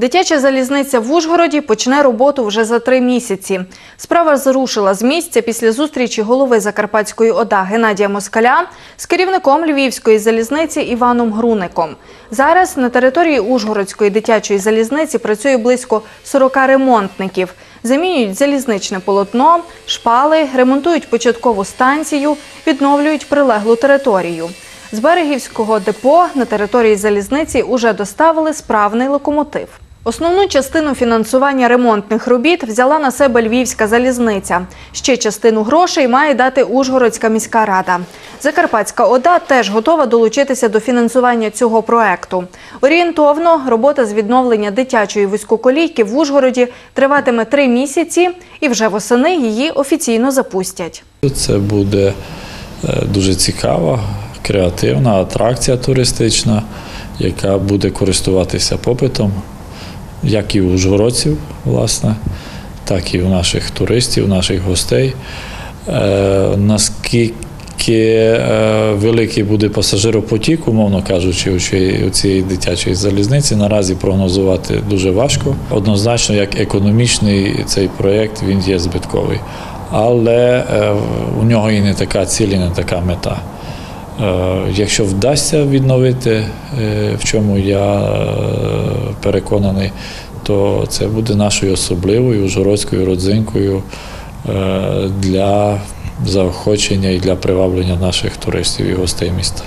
Дитяча залізниця в Ужгороді почне роботу вже за три місяці. Справа зрушила з місця після зустрічі голови Закарпатської ОДА Геннадія Москаля з керівником Львівської залізниці Іваном Груником. Зараз на території Ужгородської дитячої залізниці працює близько 40 ремонтників. Замінюють залізничне полотно, шпали, ремонтують початкову станцію, відновлюють прилеглу територію. З берегівського депо на території залізниці уже доставили справний локомотив. Основну частину фінансування ремонтних робіт взяла на себе Львівська залізниця. Ще частину грошей має дати Ужгородська міська рада. Закарпатська ОДА теж готова долучитися до фінансування цього проекту. Орієнтовно робота з відновлення дитячої вузькоколійки в Ужгороді триватиме три місяці, і вже восени її офіційно запустять. Це буде е, дуже цікава, креативна атракція туристична, яка буде користуватися попитом, як і у ужгородців, власне, так і у наших туристів, наших гостей. Е, Наскільки е, великий буде пасажиропотік, умовно кажучи, у цій- дитячої залізниці, наразі прогнозувати дуже важко. Однозначно, як економічний цей проєкт він є збитковий. Але е, у нього і не така ціль, і не така мета. Е, Якщо вдасться відновити, е, в чому я е, переконаний, то це буде нашою особливою ужгородською родзинкою для заохочення і для приваблення наших туристів і гостей міста.